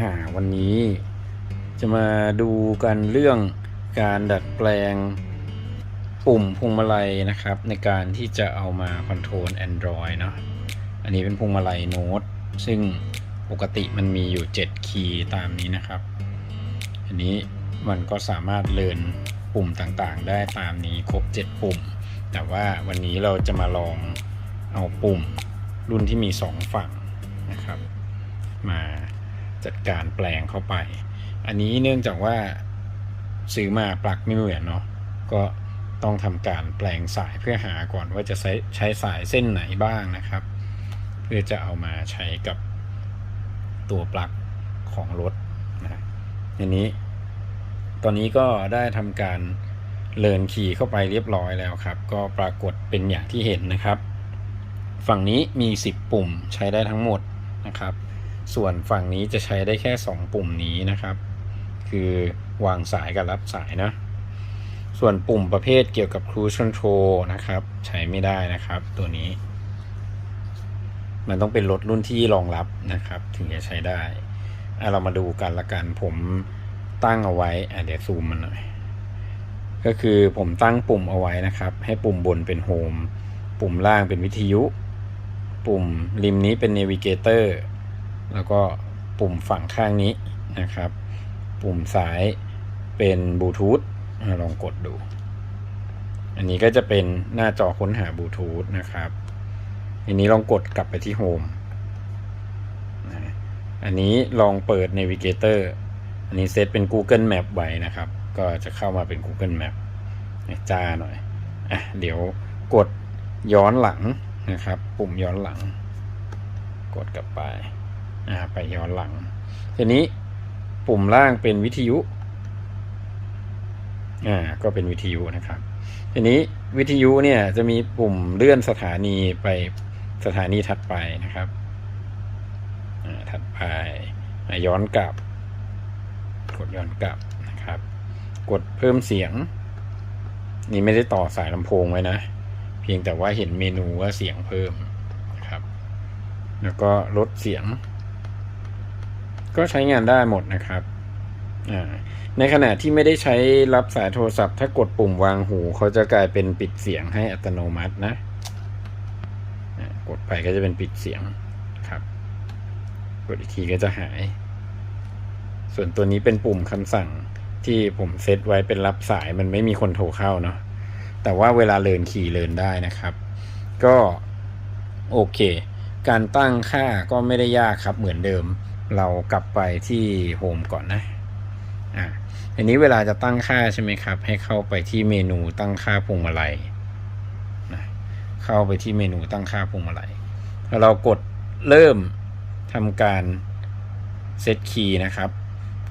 หาวันนี้จะมาดูกันเรื่องการดัดแปลงปุ่มพวงมาลัยนะครับ ในการที่จะเอามาคอนโทรล Android เนาะอันนี้เป็นพวงมาลัยโน้ตซึ่งปกติมันมีอยู่ 7 คีย์ตามนี้นะครับ อันนี้มันก็สามารถเลินปุ่มต่างๆ ได้ตามนี้ครบ 7 ปุ่ม แต่ว่าวันนี้เราจะมาลองเอาปุ่มรุ่นที่มี 2 ฝั่งนะครับ มา จัดการแปลงเข้าไป อันนี้เนื่องจากว่าซื้อมาปลั๊กไม่เหมือนเนาะก็ต้องทำการแปลงสายเพื่อหาก่อนว่าจะใช้ใช้สายเส้นไหนบ้างนะครับ เพื่อจะเอามาใช้กับตัวปลั๊กของรถนะอันนี้ ตอนนี้ก็ได้ทำการเลินคีย์เข้าไปเรียบร้อยแล้วครับ ก็ปรากฏเป็นอย่างที่เห็นนะครับ ฝั่งนี้มี 10 ปุ่มใช้ได้ทั้งหมดนะครับ ส่วนฝั่งนี้จะใช้ได้แค่ 2 ปุ่มนี้นะครับ คือวางสายกับรับสายนะ ส่วนปุ่มประเภทเกี่ยวกับ cruise control นะครับ ใช้ไม่ได้นะครับตัวนี้ มันต้องเป็นรถรุ่นที่รองรับนะครับ ถึงจะใช้ได้อะเรามาดูกันละกันผมตั้งเอาไว้อะเดี๋ยวซูมมันหน่อยก็คือผมตั้งปุ่มเอาไว้นะครับ ให้ปุ่มบนเป็นโฮมปุ่มล่างเป็นวิทยุ ปุ่มริมนี้เป็น Navigator แล้วก็ปุ่มฝั่งข้างนี้นะครับ ปุ่มซ้ายเป็นบลูทูธลองกดดู อันนี้ก็จะเป็นหน้าจอค้นหาบลูทูธนะครับอันนี้ลองกดกลับไปที่โฮมอันนี้ลองเปิด Navigator อันนี้เซตเป็น Google Map ไว้นะครับ ก็จะเข้ามาเป็น Google Map จ้าหน่อย อะ เดี๋ยวกดย้อนหลังนะครับ ปุ่มย้อนหลัง กดกลับไป ไปย้อนหลัง ทีนี้ปุ่มล่างเป็นวิทยุ อ่า ก็เป็นวิทยุนะครับ ทีนี้วิทยุเนี่ยจะมีปุ่มเลื่อนสถานีไปสถานีถัดไปนะครับถัดไป ย้อนกลับ กดย้อนกลับนะครับ กดเพิ่มเสียง นี่ไม่ได้ต่อสายลำโพงไว้นะ เพียงแต่ว่าเห็นเมนูว่าเสียงเพิ่มนะครับ แล้วก็ลดเสียง ก็ใช้งานได้หมดนะครับ ในขณะที่ไม่ได้ใช้รับสายโทรศัพท์ ถ้ากดปุ่มวางหูเขาจะกลายเป็นปิดเสียงให้อัตโนมัตินะ กดไปก็จะเป็นปิดเสียงครับ กดอีกทีก็จะหาย ส่วนตัวนี้เป็นปุ่มคำสั่งที่ผมเซตไว้เป็นรับสายมันไม่มีคนโทรเข้าเนาะ แต่ว่าเวลาเลินขี่เลินได้นะครับ ก็โอเค การตั้งค่าก็ไม่ได้ยากครับเหมือนเดิม เรากลับไปที่โฮมก่อนนะอะอันนี้เวลาจะตั้งค่าใช่ไหมครับ ให้เข้าไปที่เมนูตั้งค่าพวงมาลัยนะเข้าไปที่เมนูตั้งค่าพวงมาลัยพอเรากดเริ่มทำการเซตคีย์นะครับ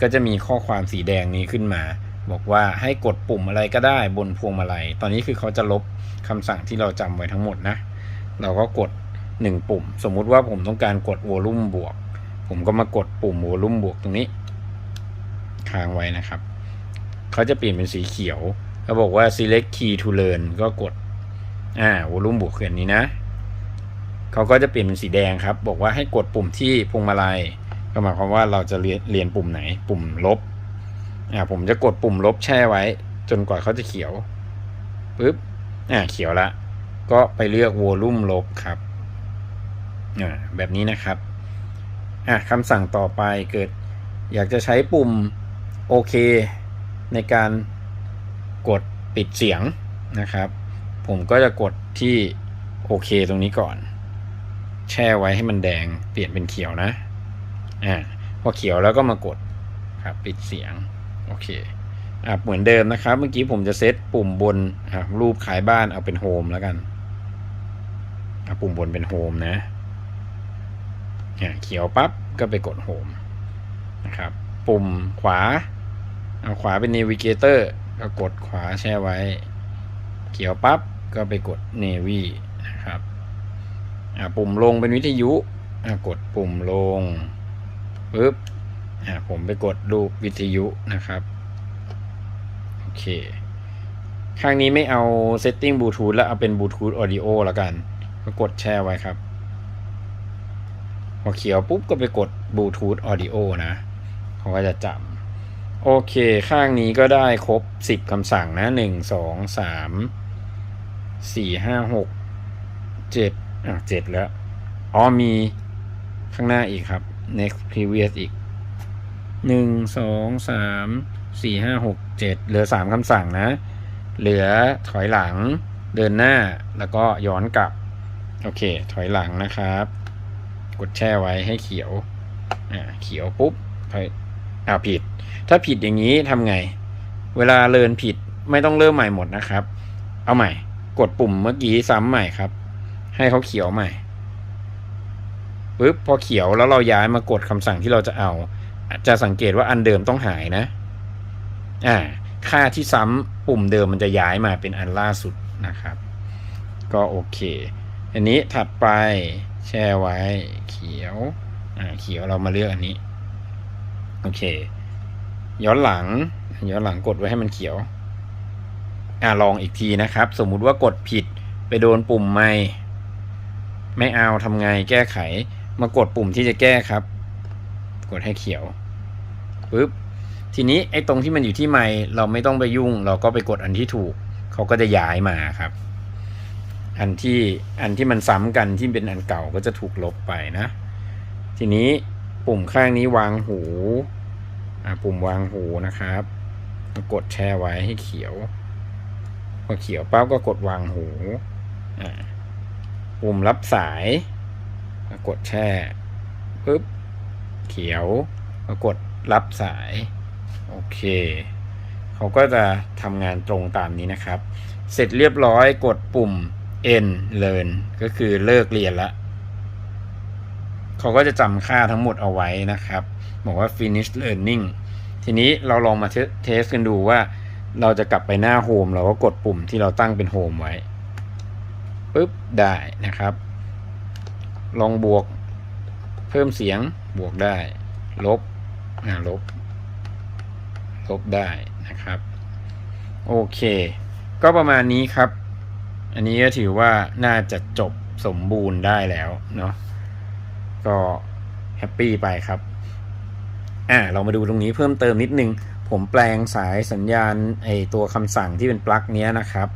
ก็จะมีข้อความสีแดงนี้ขึ้นมา บอกว่าให้กดปุ่มอะไรก็ได้บนพวงมาลัย ตอนนี้คือเขาจะลบคำสั่งที่เราจำไว้ทั้งหมดนะ เราก็กด 1 ปุ่ม สมมุติว่าผมต้องการกดวอลลุ่มบวก ผมก็มากดปุ่มวอลุ่มบวกตรงนี้ค้างไว้นะครับ เขาจะเปลี่ยนเป็นสีเขียวเขาบอกว่า select key to learn ก็กดอ่าวอลุ่มบวกคืออันนี้นะ เขาก็จะเปลี่ยนเป็นสีแดงครับ บอกว่าให้กดปุ่มที่พวงมาลัย ก็หมายความว่าเราจะเรียนเรียนปุ่มไหน ปุ่มลบ อ่า ผมจะกดปุ่มลบแช่ไว้ จนกว่าเขาจะเขียวปึ๊บ อ่า เขียวละ ก็ไปเลือกวอลลุ่มลบครับ อ่า แบบนี้นะครับ อะคำสั่งต่อไปเกิดอยากจะใช้ปุ่มโอเคในการกดปิดเสียงนะครับ ผมก็จะกดที่โอเคตรงนี้ก่อน แช่ไว้ให้มันแดงเปลี่ยนเป็นเขียวนะอ่าพอเขียวแล้วก็มากดครับปิดเสียงโอเคอ่าเหมือนเดิมนะครับ เมื่อกี้ผมจะเซตปุ่มบนอ่ารูปขายบ้านเอาเป็นโฮมแล้วกันอ่าปุ่มบนเป็นโฮมนะ เขียวปั๊บก็ไปกดโฮมนะครับ ปุ่มขวา เอาขวาเป็น Navigator ก็กดขวาแช่ไว้ เขียวปั๊บก็ไปกด Navy นะครับปุ่มลงเป็นวิทยุกดปุ่มลงปึ๊บผมไปกดรูวิทยุนะครับ โอเค ข้างนี้ไม่เอา setting Bluetooth แล้วเอาเป็น Bluetooth Audio แล้วกัน ก็กดแช่ไว้ครับ อเขียวปุ๊บก็ไปกด Bluetooth Audio นะเขาก็จะจำโอเค ข้างนี้ก็ได้ครบ 10คำสั่งนะ 1 2 3 4 5 6 7อะ7แล้ว อ๋อมีข้างหน้าอีกครับ next previous อีก 1 2 3 4 5 6 7 เหลือ 3คำสั่งนะ เหลือถอยหลังเดินหน้าแล้วก็ย้อนกลับ โอเค ถอยหลังนะครับ กดแช่ไว้ให้เขียว อ่า เขียวปุ๊บอยอ่าผิด ถ้าผิดอย่างนี้ทำไง เวลาเลินผิดไม่ต้องเริ่มใหม่หมดนะครับ เอาใหม่ กดปุ่มเมื่อกี้ซ้ำใหม่ครับ ให้เขาเขียวใหม่ปุ๊บพอเขียวแล้วเราย้ายมากดคำสั่งที่เราจะเอา จะสังเกตว่าอันเดิมต้องหายนะ อ่า ค่าที่ซ้ำปุ่มเดิมมันจะย้ายมาเป็นอันล่าสุดนะครับ ก็โอเค อันนี้ถัดไป แช่ไว้ เขียว อ่า เขียวเรามาเลือกอันนี้ โอเค ย้อนหลัง ย้อนหลังกดไว้ให้มันเขียว อ่าลองอีกทีนะครับ สมมุติว่ากดผิดไปโดนปุ่มไม่ ไม่เอาทำไงแก้ไข มากดปุ่มที่จะแก้ครับ กดให้เขียวปุ๊บทีนี้ไอ้ตรงที่มันอยู่ที่ไมค์เราไม่ต้องไปยุ่ง เราก็ไปกดอันที่ถูก เขาก็จะย้ายมาครับ อันที่อันที่มันซ้ำกันที่เป็นอันเก่าก็จะถูกลบไปนะ ทีนี้ปุ่มข้างนี้วางหูปุ่มวางหูนะครับ กดแช่ไว้ให้เขียวพอเขียวปั๊บก็กดวางหูอ่าปุ่มรับสาย กดแช่ปุ๊บเขียวกดรับสาย โอเค เขาก็จะทำงานตรงตามนี้นะครับ เสร็จเรียบร้อยกดปุ่ม end learn ก็คือเลิกเรียนละเขาก็จะจำค่าทั้งหมดเอาไว้นะครับ บอกว่า finish learning ทีนี้เราลองมาเทสกันดูว่า เราจะกลับไปหน้าโฮมเราก็กดปุ่มที่เราตั้งเป็นโฮมไว้ปุ๊บได้นะครับ ลองบวกเพิ่มเสียงบวกได้ ลบอ่าลบ ลบได้นะครับ โอเค ก็ประมาณนี้ครับ อันนี้ก็ถือว่าน่าจะจบสมบูรณ์ได้แล้วเนาะก็แฮปปี้ไปครับ อ่าเรามาดูตรงนี้เพิ่มเติมนิดนึง ผมแปลงสายสัญญาณไอตัวคำสั่งที่เป็นปลั๊กเนี้ยนะครับ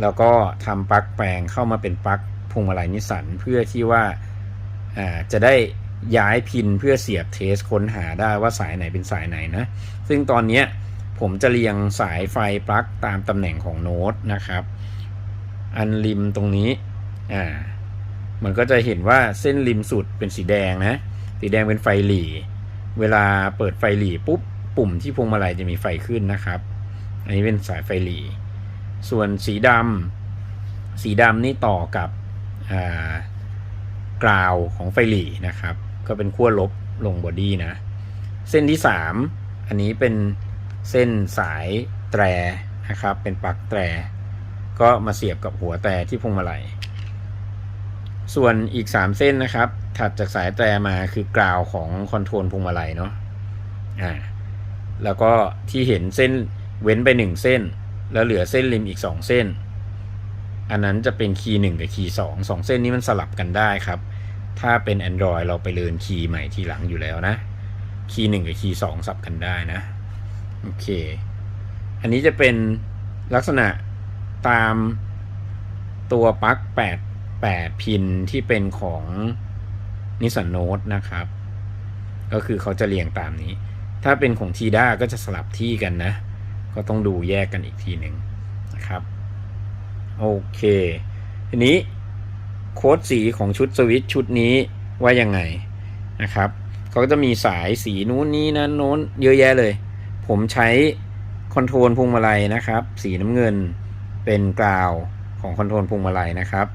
แล้วก็ทำปลั๊กแปลงเข้ามาเป็นปลั๊กพวงมาลัยนิสันเพื่อที่ว่าอ่าจะได้ย้ายพินเพื่อเสียบเทสค้นหาได้ว่าสายไหนเป็นสายไหนนะ ซึ่งตอนเนี้ยผมจะเรียงสายไฟปลั๊กตามตำแหน่งของโน้ตนะครับ อันริมตรงนี้ อ่า มันก็จะเห็นว่าเส้นริมสุดเป็นสีแดงนะ สีแดงเป็นไฟหลีเวลาเปิดไฟหลีปุ๊บ ปุ่มที่พวงมาลัยจะมีไฟขึ้นนะครับ อันนี้เป็นสายไฟหลีส่วนสีดำสีดำนี่ต่อกับอ่ากราวของไฟหลีนะครับ ก็เป็นขั้วลบลงบอดี้นะ เส้นที่ 3 อันนี้เป็นเส้นสายแตรนะครับ เป็นปลั๊กแตร ก็มาเสียบกับหัวแตรที่พวงมาลัย ส่วนอีก 3 เส้นนะครับ ถัดจากสายแตรมาคือกราวของคอนโทรลพวงมาลัยเนาะอ่าแล้วก็ที่เห็นเส้นเว้นไป 1 เส้น แล้วเหลือเส้นริมอีก 2 เส้น อันนั้นจะเป็นคีย์1กับคีย์2 2เส้นนี้มันสลับกันได้ครับ ถ้าเป็น Android เราไปเลินคีย์ใหม่ทีหลังอยู่แล้วนะ คีย์1กับคีย์2สับกันได้นะ โอเค อันนี้จะเป็นลักษณะ ตามตัวปลั๊ก8 8 พินที่เป็นของนิสสันโน e นะครับ ก็คือเขาจะเรียงตามนี้ ถ้าเป็นของทีด้าก็จะสลับที่กันนะ ก็ต้องดูแยกกันอีกทีหนึ่งนะครับ โอเค ทีนี้โค้ดสีของชุดสวิตช,ชุดนี้ว่ายังไงนะครับเขาก็จะมีสายสีนู้นนี้นั้นโน้นเยอะแยะเลย ผมใช้คอนโทรลพวงมาลัยนะครับ สีน้ำเงิน เป็นกราวของคอนโทรลพวงมาลัยนะครับ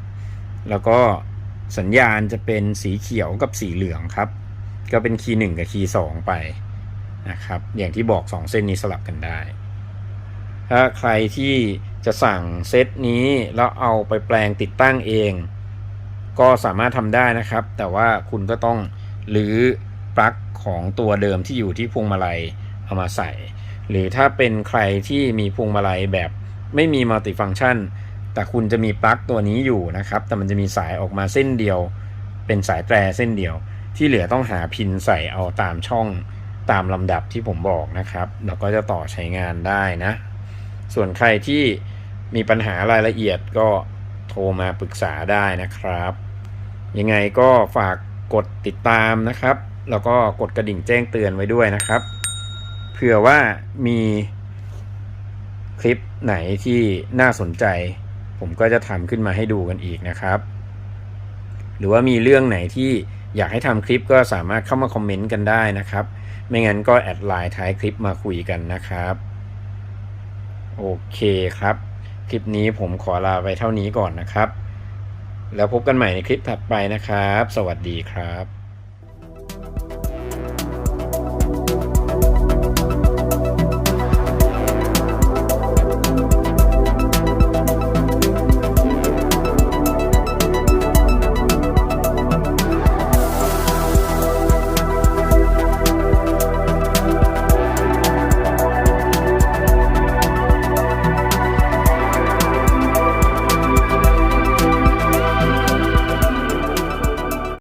แล้วก็สัญญาณจะเป็นสีเขียวกับสีเหลืองครับ ก็เป็นคีย์หนึ่งกับคีย์สองไปนะครับ อย่างที่บอก2เส้นนี้สลับกันได้ ถ้าใครที่จะสั่งเซตนี้แล้วเอาไปแปลงติดตั้งเอง ก็สามารถทำได้นะครับ แต่ว่าคุณก็ต้องหรือปลั๊กของตัวเดิมที่อยู่ที่พวงมาลัยเอามาใส่ หรือถ้าเป็นใครที่มีพวงมาลัยแบบ ไม่มีมัลติฟัง c t ชัน แต่คุณจะมีปลั๊กตัวนี้อยู่นะครับ แต่มันจะมีสายออกมาเส้นเดียว เป็นสายแตรเส้นเดียว ที่เหลือต้องหาพินใส่เอาตามช่องตามลำดับที่ผมบอกนะครับแล้วก็จะต่อใช้งานได้นะ ส่วนใครที่มีปัญหารายละเอียดก็โทรมาปรึกษาได้นะครับ ยังไงก็ฝากกดติดตามนะครับ แล้วก็กดกระดิ่งแจ้งเตือนไว้ด้วยนะครับ เผื่อว่ามี คลิปไหนที่น่าสนใจ ผมก็จะทำขึ้นมาให้ดูกันอีกนะครับ หรือว่ามีเรื่องไหนที่อยากให้ทำคลิปก็สามารถเข้ามาคอมเมนต์กันได้นะครับ ไม่งั้นก็แอดไลน์ท้ายคลิปมาคุยกันนะครับ โอเคครับ คลิปนี้ผมขอลาไปเท่านี้ก่อนนะครับ แล้วพบกันใหม่ในคลิปถัดไปนะครับ สวัสดีครับ